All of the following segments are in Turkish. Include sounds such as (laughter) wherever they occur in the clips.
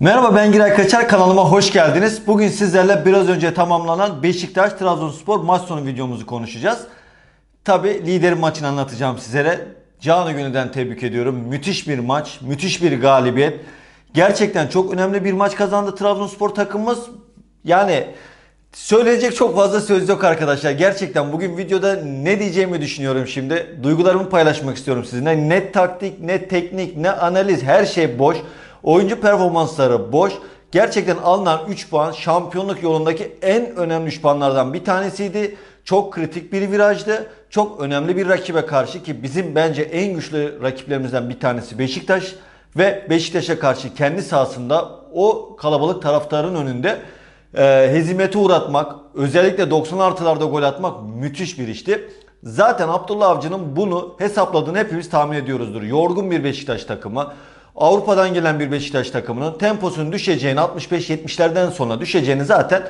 Merhaba ben Giray Kaçar kanalıma hoş geldiniz. Bugün sizlerle biraz önce tamamlanan Beşiktaş Trabzonspor maç sonu videomuzu konuşacağız. Tabi liderin maçını anlatacağım sizlere. Canı gönülden tebrik ediyorum. Müthiş bir maç, müthiş bir galibiyet. Gerçekten çok önemli bir maç kazandı Trabzonspor takımımız. Yani söyleyecek çok fazla söz yok arkadaşlar. Gerçekten bugün videoda ne diyeceğimi düşünüyorum şimdi. Duygularımı paylaşmak istiyorum sizinle. Ne taktik, ne teknik, ne analiz her şey boş. Oyuncu performansları boş. Gerçekten alınan 3 puan şampiyonluk yolundaki en önemli 3 puanlardan bir tanesiydi. Çok kritik bir virajdı. Çok önemli bir rakibe karşı ki bizim bence en güçlü rakiplerimizden bir tanesi Beşiktaş ve Beşiktaş'a karşı kendi sahasında o kalabalık taraftarın önünde e, hezimete uğratmak, özellikle 90 artılarda gol atmak müthiş bir işti. Zaten Abdullah Avcı'nın bunu hesapladığını hepimiz tahmin ediyoruzdur. Yorgun bir Beşiktaş takımı, Avrupa'dan gelen bir Beşiktaş takımının temposunun düşeceğini 65-70'lerden sonra düşeceğini zaten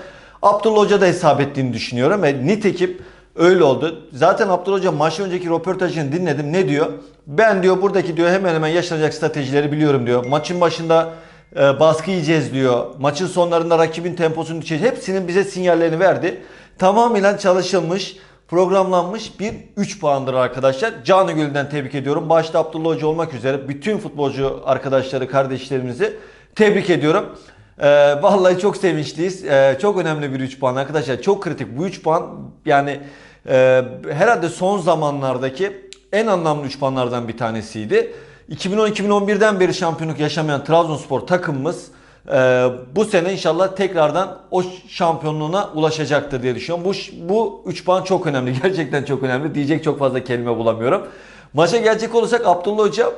Abdullah Hoca da hesap ettiğini düşünüyorum ve nitekim öyle oldu. Zaten Abdullah Hoca maç önceki röportajını dinledim. Ne diyor? Ben diyor buradaki diyor hemen hemen yaşanacak stratejileri biliyorum diyor. Maçın başında e, baskı yiyeceğiz diyor. Maçın sonlarında rakibin temposunu düşeceğiz. Hepsinin bize sinyallerini verdi. Tamamen çalışılmış, programlanmış bir 3 puandır arkadaşlar. Canı Gölü'nden tebrik ediyorum. Başta Abdullah Hoca olmak üzere bütün futbolcu arkadaşları, kardeşlerimizi tebrik ediyorum. Ee, vallahi çok sevinçliyiz. Ee, çok önemli bir 3 puan arkadaşlar. Çok kritik. Bu 3 puan yani e, herhalde son zamanlardaki en anlamlı 3 puanlardan bir tanesiydi. 2010-2011'den beri şampiyonluk yaşamayan Trabzonspor takımımız e, bu sene inşallah tekrardan o şampiyonluğuna ulaşacaktır diye düşünüyorum. Bu bu 3 puan çok önemli. (laughs) Gerçekten çok önemli. Diyecek çok fazla kelime bulamıyorum. Maça gelecek olursak Abdullah Hoca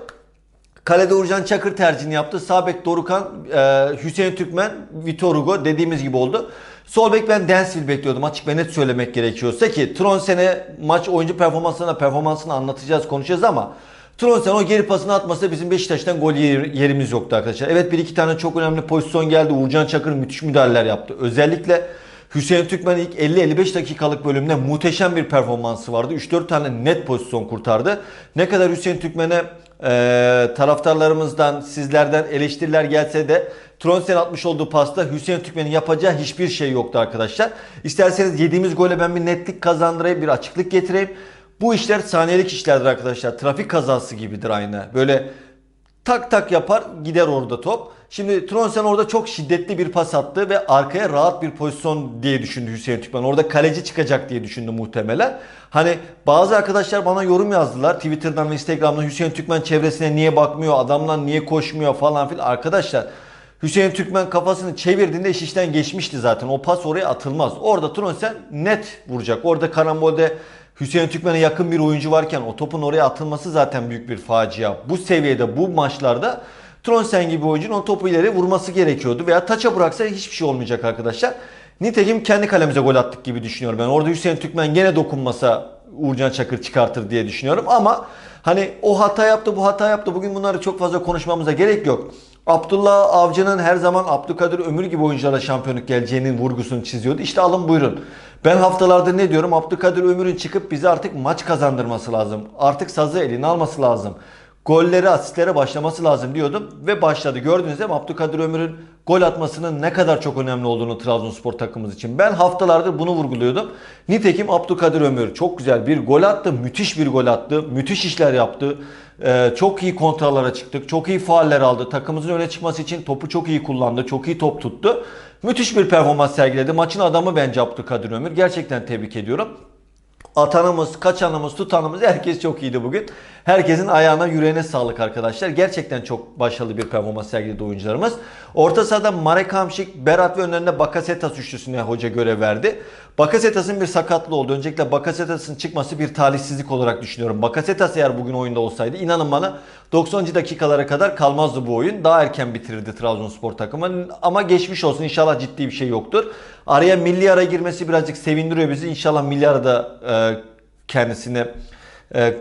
Kalede Uğurcan Çakır tercihini yaptı. Sağ bek Dorukan, e, Hüseyin Türkmen, Vitor Hugo dediğimiz gibi oldu. Sol bek ben Densville bekliyordum açık ve net söylemek gerekiyorsa ki Tronsen'e maç oyuncu performansına performansını anlatacağız konuşacağız ama Tronsen o geri pasını atmasa bizim Beşiktaş'tan gol yer- yerimiz yoktu arkadaşlar. Evet bir iki tane çok önemli pozisyon geldi. Uğurcan Çakır müthiş müdahaleler yaptı. Özellikle Hüseyin Türkmen ilk 50-55 dakikalık bölümde muhteşem bir performansı vardı. 3-4 tane net pozisyon kurtardı. Ne kadar Hüseyin Türkmen'e e, taraftarlarımızdan, sizlerden eleştiriler gelse de Tronsen atmış olduğu pasta Hüseyin Türkmen'in yapacağı hiçbir şey yoktu arkadaşlar. İsterseniz yediğimiz gole ben bir netlik kazandırayım, bir açıklık getireyim. Bu işler saniyelik işlerdir arkadaşlar. Trafik kazası gibidir aynı. Böyle tak tak yapar gider orada top. Şimdi Tronsen orada çok şiddetli bir pas attı ve arkaya rahat bir pozisyon diye düşündü Hüseyin Türkmen. Orada kaleci çıkacak diye düşündü muhtemelen. Hani bazı arkadaşlar bana yorum yazdılar Twitter'dan ve Instagram'dan Hüseyin Türkmen çevresine niye bakmıyor, adamlar niye koşmuyor falan filan. Arkadaşlar Hüseyin Türkmen kafasını çevirdiğinde iş işten geçmişti zaten. O pas oraya atılmaz. Orada Tronsen net vuracak. Orada karambolde Hüseyin Türkmen'e yakın bir oyuncu varken o topun oraya atılması zaten büyük bir facia. Bu seviyede bu maçlarda Tronsen gibi oyuncunun o topu ileri vurması gerekiyordu. Veya taça bıraksa hiçbir şey olmayacak arkadaşlar. Nitekim kendi kalemize gol attık gibi düşünüyorum ben. Orada Hüseyin Türkmen gene dokunmasa Uğurcan Çakır çıkartır diye düşünüyorum. Ama hani o hata yaptı bu hata yaptı. Bugün bunları çok fazla konuşmamıza gerek yok. Abdullah Avcı'nın her zaman Abdülkadir Ömür gibi oyunculara şampiyonluk geleceğinin vurgusunu çiziyordu. İşte alın buyurun. Ben haftalardır ne diyorum? Abdülkadir Ömür'ün çıkıp bize artık maç kazandırması lazım. Artık sazı eline alması lazım. Golleri, asistlere başlaması lazım diyordum ve başladı. Gördüğünüz gibi Abdülkadir Ömür'ün gol atmasının ne kadar çok önemli olduğunu Trabzonspor takımımız için. Ben haftalardır bunu vurguluyordum. Nitekim Abdülkadir Ömür çok güzel bir gol attı. Müthiş bir gol attı. Müthiş işler yaptı. Ee, çok iyi kontralara çıktık. Çok iyi fauller aldı. Takımımızın öne çıkması için topu çok iyi kullandı. Çok iyi top tuttu. Müthiş bir performans sergiledi. Maçın adamı bence Abdülkadir Ömür. Gerçekten tebrik ediyorum. Atanımız, kaçanımız, tutanımız herkes çok iyiydi bugün. Herkesin ayağına yüreğine sağlık arkadaşlar. Gerçekten çok başarılı bir performans sergiledi oyuncularımız. Orta sahada Marek Hamşik, Berat ve önlerinde Bakasetas üçlüsüne hoca görev verdi. Bakasetas'ın bir sakatlığı oldu. Öncelikle Bakasetas'ın çıkması bir talihsizlik olarak düşünüyorum. Bakasetas eğer bugün oyunda olsaydı inanın bana 90. dakikalara kadar kalmazdı bu oyun. Daha erken bitirirdi Trabzonspor takımı. Ama geçmiş olsun inşallah ciddi bir şey yoktur. Araya milli ara girmesi birazcık sevindiriyor bizi. İnşallah milli arada e, kendisini e,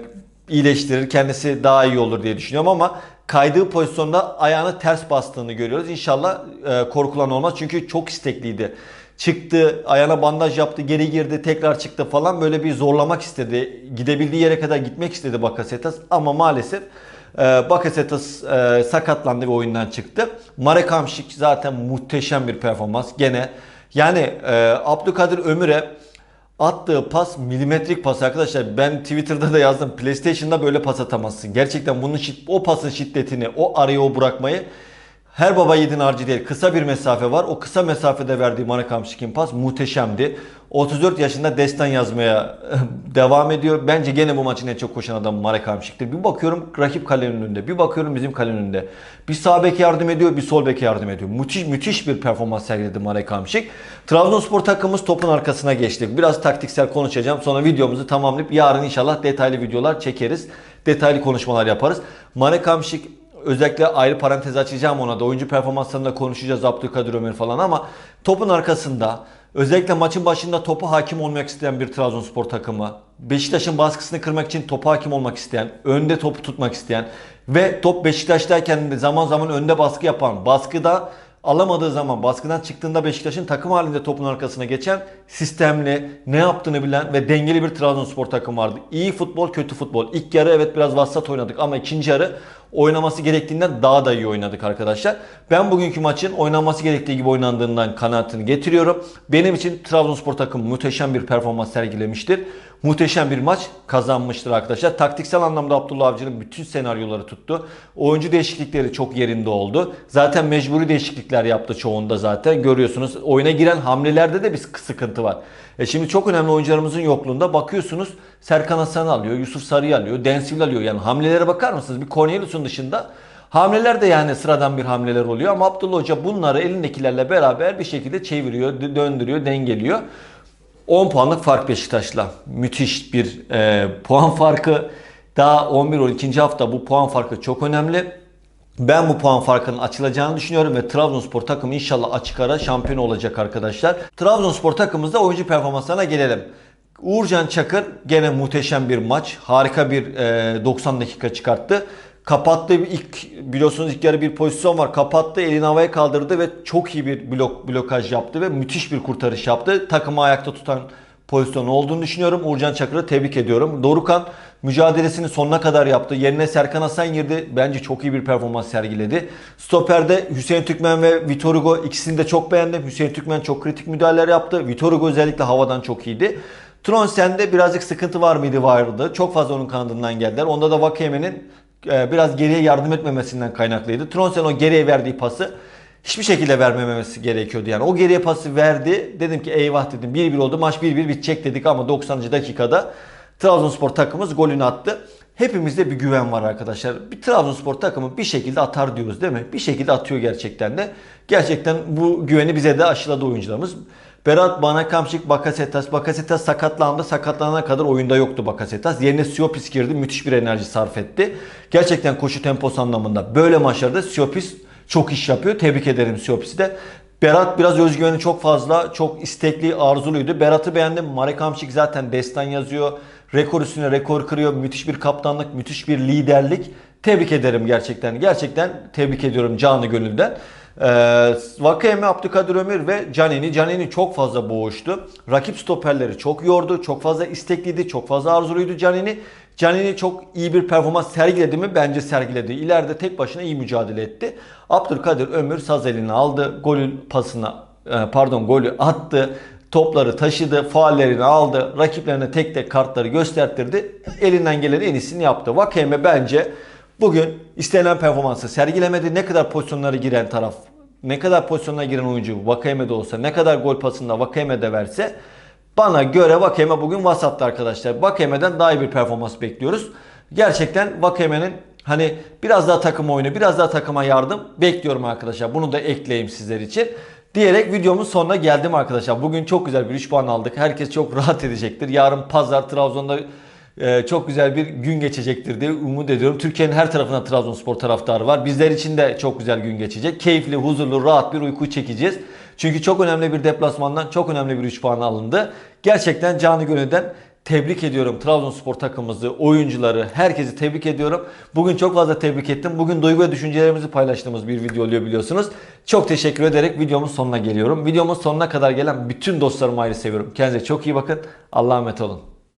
iyileştirir. Kendisi daha iyi olur diye düşünüyorum ama kaydığı pozisyonda ayağını ters bastığını görüyoruz. İnşallah e, korkulan olmaz çünkü çok istekliydi. Çıktı, ayağına bandaj yaptı, geri girdi, tekrar çıktı falan böyle bir zorlamak istedi. Gidebildiği yere kadar gitmek istedi Bakasetas ama maalesef E, Bakasetas sakatlandı ve oyundan çıktı. Marek Hamšík zaten muhteşem bir performans. Gene yani e, Abdülkadir Ömür'e attığı pas milimetrik pas arkadaşlar. Ben Twitter'da da yazdım. PlayStation'da böyle pas atamazsın. Gerçekten bunun o pasın şiddetini, o arayı o bırakmayı her baba yiğidin harcı değil. Kısa bir mesafe var. O kısa mesafede verdiği Marek Hamšík'in pas muhteşemdi. 34 yaşında destan yazmaya devam ediyor. Bence gene bu maçın en çok koşan adamı Marek Hamšík'tir. Bir bakıyorum rakip kalenin önünde. Bir bakıyorum bizim kalenin önünde. Bir sağ bek yardım ediyor, bir sol bek yardım ediyor. Müthiş müthiş bir performans sergiledi Marek Hamšík. Trabzonspor takımımız topun arkasına geçti. Biraz taktiksel konuşacağım. Sonra videomuzu tamamlayıp yarın inşallah detaylı videolar çekeriz. Detaylı konuşmalar yaparız. Marek Hamšík Özellikle ayrı parantez açacağım ona da. Oyuncu performanslarında konuşacağız Abdülkadir Ömer falan ama topun arkasında özellikle maçın başında topu hakim olmak isteyen bir Trabzonspor takımı. Beşiktaş'ın baskısını kırmak için topu hakim olmak isteyen, önde topu tutmak isteyen ve top Beşiktaş'tayken zaman zaman önde baskı yapan, baskıda alamadığı zaman baskıdan çıktığında Beşiktaş'ın takım halinde topun arkasına geçen sistemli, ne yaptığını bilen ve dengeli bir Trabzonspor takım vardı. İyi futbol, kötü futbol. İlk yarı evet biraz vasat oynadık ama ikinci yarı oynaması gerektiğinden daha da iyi oynadık arkadaşlar. Ben bugünkü maçın oynanması gerektiği gibi oynandığından kanaatini getiriyorum. Benim için Trabzonspor takımı muhteşem bir performans sergilemiştir. Muhteşem bir maç kazanmıştır arkadaşlar. Taktiksel anlamda Abdullah Avcı'nın bütün senaryoları tuttu. Oyuncu değişiklikleri çok yerinde oldu. Zaten mecburi değişiklikler yaptı çoğunda zaten. Görüyorsunuz oyuna giren hamlelerde de bir sıkıntı var. E şimdi çok önemli oyuncularımızın yokluğunda bakıyorsunuz Serkan Hasan alıyor, Yusuf Sarı'yı alıyor, Densil alıyor. Yani hamlelere bakar mısınız? Bir Cornelius'un dışında Hamleler de yani sıradan bir hamleler oluyor ama Abdullah Hoca bunları elindekilerle beraber bir şekilde çeviriyor, dö- döndürüyor, dengeliyor. 10 puanlık fark Beşiktaş'la. Müthiş bir e, puan farkı. Daha 11-12. hafta bu puan farkı çok önemli. Ben bu puan farkının açılacağını düşünüyorum ve Trabzonspor takımı inşallah açık ara şampiyon olacak arkadaşlar. Trabzonspor takımımızda oyuncu performanslarına gelelim. Uğurcan Çakır gene muhteşem bir maç. Harika bir e, 90 dakika çıkarttı. Kapattığı bir ilk biliyorsunuz ilk yarı bir pozisyon var. Kapattı, elini havaya kaldırdı ve çok iyi bir blok blokaj yaptı ve müthiş bir kurtarış yaptı. Takımı ayakta tutan pozisyon olduğunu düşünüyorum. Uğurcan Çakır'ı tebrik ediyorum. Dorukan mücadelesini sonuna kadar yaptı. Yerine Serkan Hasan girdi. Bence çok iyi bir performans sergiledi. Stoper'de Hüseyin Türkmen ve Vitor Hugo ikisini de çok beğendim. Hüseyin Türkmen çok kritik müdahaleler yaptı. Vitor Hugo özellikle havadan çok iyiydi. Tronsen'de birazcık sıkıntı var mıydı vardı. Çok fazla onun kanadından geldiler. Onda da Vakeme'nin biraz geriye yardım etmemesinden kaynaklıydı. Tronsen o geriye verdiği pası hiçbir şekilde vermemesi gerekiyordu. Yani o geriye pası verdi. Dedim ki eyvah dedim 1-1 oldu. Maç 1-1 bitecek dedik ama 90. dakikada Trabzonspor takımımız golünü attı. Hepimizde bir güven var arkadaşlar. Bir Trabzonspor takımı bir şekilde atar diyoruz değil mi? Bir şekilde atıyor gerçekten de. Gerçekten bu güveni bize de aşıladı oyuncularımız. Berat Banakamşik, Bakasetas. Bakasetas sakatlandı. Sakatlanana kadar oyunda yoktu Bakasetas. Yerine Siopis girdi. Müthiş bir enerji sarf etti. Gerçekten koşu temposu anlamında. Böyle maçlarda Siopis çok iş yapıyor. Tebrik ederim Siopis'i de. Berat biraz özgüveni çok fazla, çok istekli, arzuluydu. Berat'ı beğendim. Marek Hamšík zaten destan yazıyor. Rekor üstüne rekor kırıyor. Müthiş bir kaptanlık, müthiş bir liderlik. Tebrik ederim gerçekten. Gerçekten tebrik ediyorum canı gönülden. Ee, Vakayeme, Abdülkadir Ömür ve Canini. Canini çok fazla boğuştu. Rakip stoperleri çok yordu. Çok fazla istekliydi. Çok fazla arzuluydu Canini. Canini çok iyi bir performans sergiledi mi? Bence sergiledi. İleride tek başına iyi mücadele etti. Abdülkadir Ömür saz elini aldı. Golün pasına e, pardon golü attı. Topları taşıdı, faallerini aldı, rakiplerine tek tek kartları göstertirdi. Elinden gelen en iyisini yaptı. Vakeme bence bugün istenen performansı sergilemedi. Ne kadar pozisyonlara giren taraf, ne kadar pozisyonlara giren oyuncu Vakeme de olsa, ne kadar gol pasında Vakeme de verse bana göre Vakeme bugün vasattı arkadaşlar. Vakeme'den daha iyi bir performans bekliyoruz. Gerçekten Vakeme'nin hani biraz daha takım oyunu, biraz daha takıma yardım bekliyorum arkadaşlar. Bunu da ekleyeyim sizler için. Diyerek videomun sonuna geldim arkadaşlar. Bugün çok güzel bir 3 puan aldık. Herkes çok (laughs) rahat edecektir. Yarın pazar Trabzon'da çok güzel bir gün geçecektir diye umut ediyorum. Türkiye'nin her tarafında Trabzonspor taraftarı var. Bizler için de çok güzel gün geçecek. Keyifli, huzurlu, rahat bir uyku çekeceğiz. Çünkü çok önemli bir deplasmandan çok önemli bir 3 puan alındı. Gerçekten canı gönülden tebrik ediyorum Trabzonspor takımımızı, oyuncuları, herkesi tebrik ediyorum. Bugün çok fazla tebrik ettim. Bugün duygu ve düşüncelerimizi paylaştığımız bir video oluyor biliyorsunuz. Çok teşekkür ederek videomun sonuna geliyorum. Videomun sonuna kadar gelen bütün dostlarımı ayrı seviyorum. Kendinize çok iyi bakın. Allah'a emanet olun.